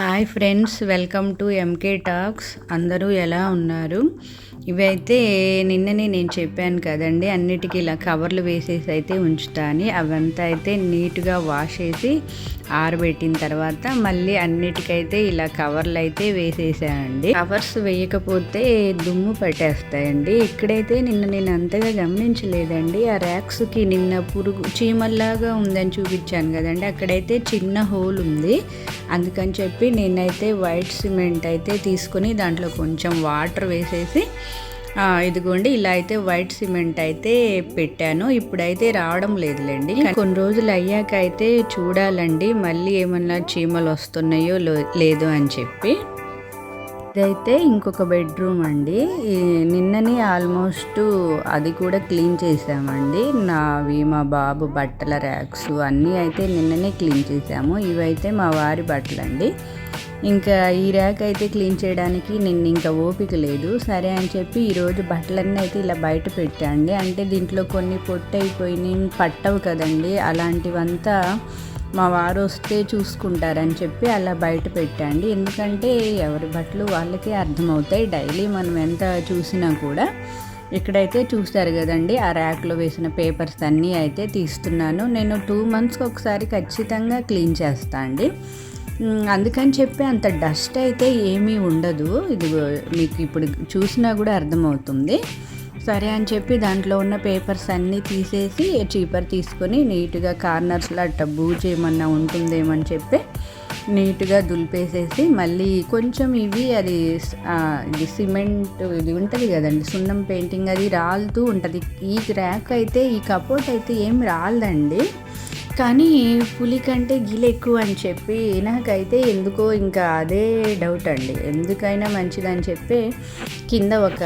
Hi friends welcome to MK talks అందరూ ఎలా ఉన్నారు? ఇవైతే నిన్ననే నేను చెప్పాను కదండి అన్నిటికీ ఇలా కవర్లు వేసేసి అయితే ఉంచుతాను. అవంతా అయితే నీట్గా వాష్ చేసి ఆరబెట్టిన తర్వాత మళ్ళీ అన్నిటికైతే ఇలా కవర్లు అయితే వేసేసానండి. కవర్స్ వేయకపోతే దుమ్ము పట్టేస్తాయండి. ఇక్కడైతే నిన్న నేను అంతగా గమనించలేదండి. ఆ ర్యాక్స్కి నిన్న పురుగు చీమల్లాగా ఉందని చూపించాను కదండి. అక్కడైతే చిన్న హోల్ ఉంది. అందుకని చెప్పి నేనైతే వైట్ సిమెంట్ అయితే తీసుకుని దాంట్లో కొంచెం వాటర్ వేసేసి ఇదిగోండి ఇలా అయితే వైట్ సిమెంట్ అయితే పెట్టాను. ఇప్పుడైతే రావడం లేదులేండి. కొన్ని రోజులు అయ్యాక అయితే చూడాలండి మళ్ళీ ఏమన్నా చీమలు వస్తున్నాయో లేదు అని చెప్పి. ఇదైతే ఇంకొక బెడ్రూమ్ అండి. నిన్ననే ఆల్మోస్ట్ అది కూడా క్లీన్ చేసామండి. నావి మా బాబు బట్టల ర్యాక్స్ అన్నీ అయితే నిన్ననే క్లీన్ చేసాము. ఇవైతే మా వారి బట్టలు అండి ఇంకా ఈ ర్యాక్ అయితే క్లీన్ చేయడానికి నిన్న ఇంకా ఓపిక లేదు. సరే అని చెప్పి ఈరోజు బట్టలన్నీ అయితే ఇలా బయట పెట్టండి. అంటే దీంట్లో కొన్ని పొట్టయిపోయినాయి పట్టవు కదండి. అలాంటివంతా మా వారు వస్తే చూసుకుంటారని చెప్పి అలా బయట పెట్టండి. ఎందుకంటే ఎవరి బట్టలు వాళ్ళకే అర్థమవుతాయి. డైలీ మనం ఎంత చూసినా కూడా ఇక్కడైతే చూస్తారు కదండి. ఆ ర్యాక్లో వేసిన పేపర్స్ అన్నీ అయితే తీస్తున్నాను. నేను టూ మంత్స్కి ఒకసారి ఖచ్చితంగా క్లీన్ చేస్తాను అండి. అందుకని చెప్పి అంత డస్ట్ అయితే ఏమీ ఉండదు. ఇది మీకు ఇప్పుడు చూసినా కూడా అర్థమవుతుంది. సరే అని చెప్పి దాంట్లో ఉన్న పేపర్స్ అన్నీ తీసేసి చీపర్ తీసుకొని నీట్గా కార్నర్స్లో అట్ట బూజ్ ఏమన్నా ఉంటుందేమని చెప్పి నీట్గా దులిపేసేసి మళ్ళీ కొంచెం ఇవి అది ఇది సిమెంట్ ఇది ఉంటుంది కదండి సున్నం పెయింటింగ్ అది రాలుతూ ఉంటుంది. ఈ ర్యాక్ అయితే ఈ కపోట్ అయితే ఏం రాలదండి. కానీ పులి కంటే గిల ఎక్కువ అని చెప్పి నాకైతే ఎందుకో ఇంకా అదే డౌట్ అండి. ఎందుకైనా మంచిదని చెప్పి కింద ఒక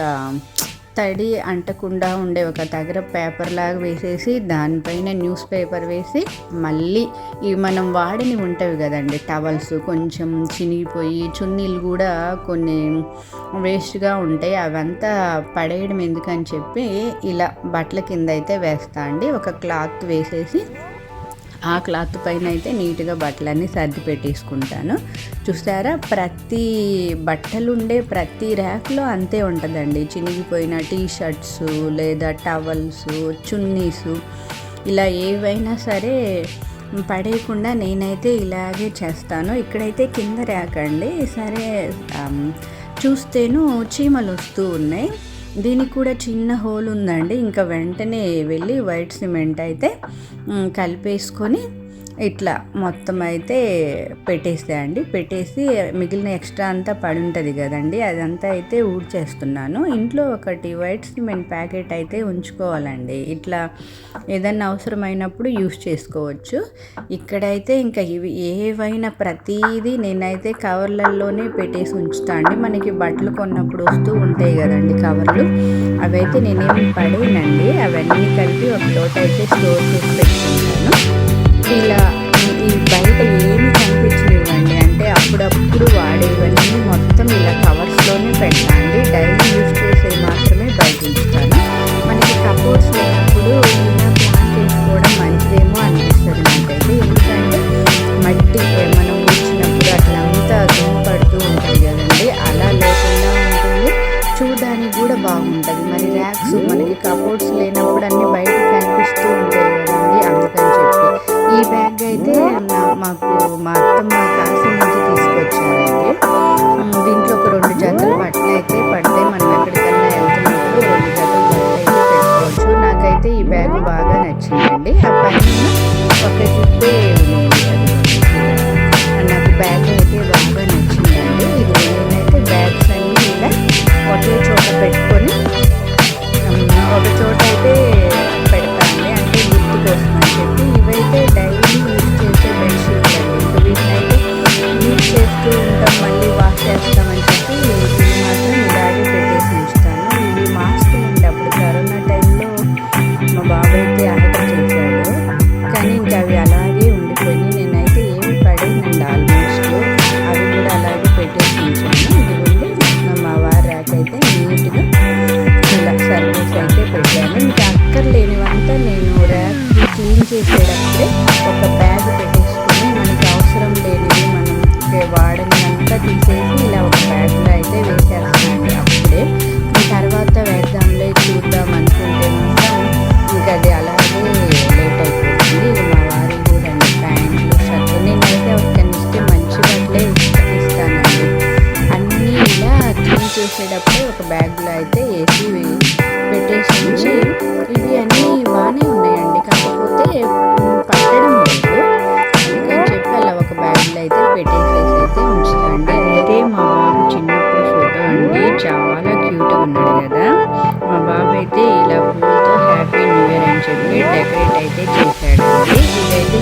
తడి అంటకుండా ఉండే ఒక దగ్గర పేపర్ లాగా వేసేసి దానిపైన న్యూస్ పేపర్ వేసి మళ్ళీ ఇవి మనం వాడిని ఉంటాయి కదండి టవల్స్ కొంచెం చినిగిపోయి చున్నీలు కూడా కొన్ని వేస్ట్గా ఉంటాయి అవంతా పడేయడం ఎందుకని చెప్పి ఇలా బట్టల కింద అయితే వేస్తా అండి. ఒక క్లాత్ వేసేసి ఆ క్లాత్ పైన అయితే నీట్గా బట్టలన్నీ సర్ది పెట్టేసుకుంటాను. చూసారా ప్రతి బట్టలు ఉండే ప్రతి ర్యాక్లో అంతే ఉంటుందండి. చినిగిపోయిన టీ షర్ట్స్ లేదా టవల్స్ చున్నీసు ఇలా ఏవైనా సరే పడేయకుండా నేనైతే ఇలాగే చేస్తాను. ఇక్కడైతే కింద ర్యాక్ అండి. సరే చూస్తేను చీమలు వస్తూ ఉన్నాయి. దీనికి కూడా చిన్న హోల్ ఉందండి. ఇంకా వెంటనే వెళ్ళి వైట్ సిమెంట్ అయితే కలిపేసుకొని ఇట్లా మొత్తం అయితే పెట్టేసేయండి పెట్టేసి మిగిలిన ఎక్స్ట్రా అంతా పడి ఉంటుంది కదండి. అదంతా అయితే ఊడ్చేస్తున్నాను. ఇంట్లో ఒకటి వైట్ సిమెంట్ ప్యాకెట్ అయితే ఉంచుకోవాలండి. ఇట్లా ఏదన్నా అవసరమైనప్పుడు యూస్ చేసుకోవచ్చు. ఇక్కడైతే ఇంకా ఇవి ఏవైనా ప్రతీది నేనైతే కవర్లలోనే పెట్టేసి ఉంచుతా అండి. మనకి బట్టలు కొన్నప్పుడు వస్తూ ఉంటాయి కదండి కవర్లు. అవైతే నేనేమి పడేనండి. అవన్నీ కలిపి ఒక చోట అయితే స్టోర్ చేసి పెట్టుకుంటాను. ఇలా ఈ బయట ఏమి కనిపించలేవండి. అంటే అప్పుడప్పుడు వాడేవన్నీ మొత్తం ఇలా కవర్స్లోనే పెట్టండి. డైలీ యూజ్ చేసేవి మాత్రమే బయట ఉంచుతాను మనకి కపోర్ట్స్ లేనప్పుడు ఇలా ప్లాన్ చేసుకోవడం మంచిదేమో అనిపిస్తుంది నాకైతే. ఎందుకంటే మట్టి మనం ఉంచినప్పుడు అట్లంతా దుమ్ము పడుతూ ఉంటుంది కదండి. అలా లేకుండా ఉంటుంది. చూడడానికి కూడా బాగుంటుంది. మరి ర్యాక్స్ మనకి కపోర్ట్స్ లేనప్పుడు అన్ని మాకు మా అత్తమ్మ కాసిన నుంచి తీసుకొచ్చారండి. దీంట్లో ఒక రెండు జతలు బట్టలు అయితే పడితే మనం ఎక్కడికన్నా వెళ్తున్నప్పుడు రెండు జతలు బట్టలు అయితే పెట్టుకోవచ్చు. నాకైతే ఈ బ్యాగ్ బాగా నచ్చిందండి. చేసేటప్పుడు ఒక బ్యాగ్లో అయితే వేసి పెట్టేసి ఉంచి ఇవి అన్నీ బాగానే ఉన్నాయండి. కాకపోతే పట్టడం లేదు. అందుకని చెప్పి అలా ఒక బ్యాగ్లో అయితే పెట్టేసేసి అయితే ఉంచుతాండి అయితే మా బాబు చిన్నప్పుడు ఫోటో అండి. చాలా క్యూట్గా ఉన్నాడు కదా. మా బాబు అయితే ఇలా పూలతో హ్యాపీ న్యూ ఇయర్ అని చెప్పి డెకరేట్ అయితే చేశాడండి. ఇదైతే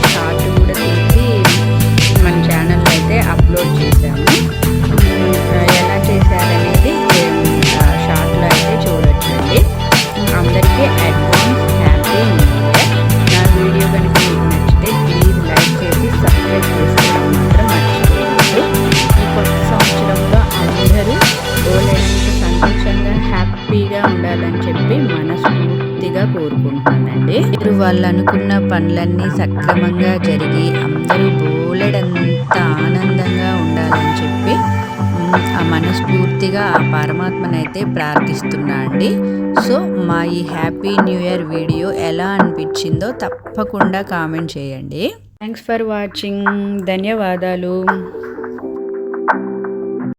మనస్ఫూర్తిగా కోరుకుంటానండి మీరు వాళ్ళు అనుకున్న పనులన్నీ సక్రమంగా జరిగి అందరూ బోలెడంత ఆనందంగా ఉండాలని చెప్పి ఆ మనస్ఫూర్తిగా ఆ పరమాత్మనైతే ప్రార్థిస్తున్నా అండి. సో మా ఈ హ్యాపీ న్యూ ఇయర్ వీడియో ఎలా అనిపించిందో తప్పకుండా కామెంట్ చేయండి. Thanks for watching. ధన్యవాదాలు.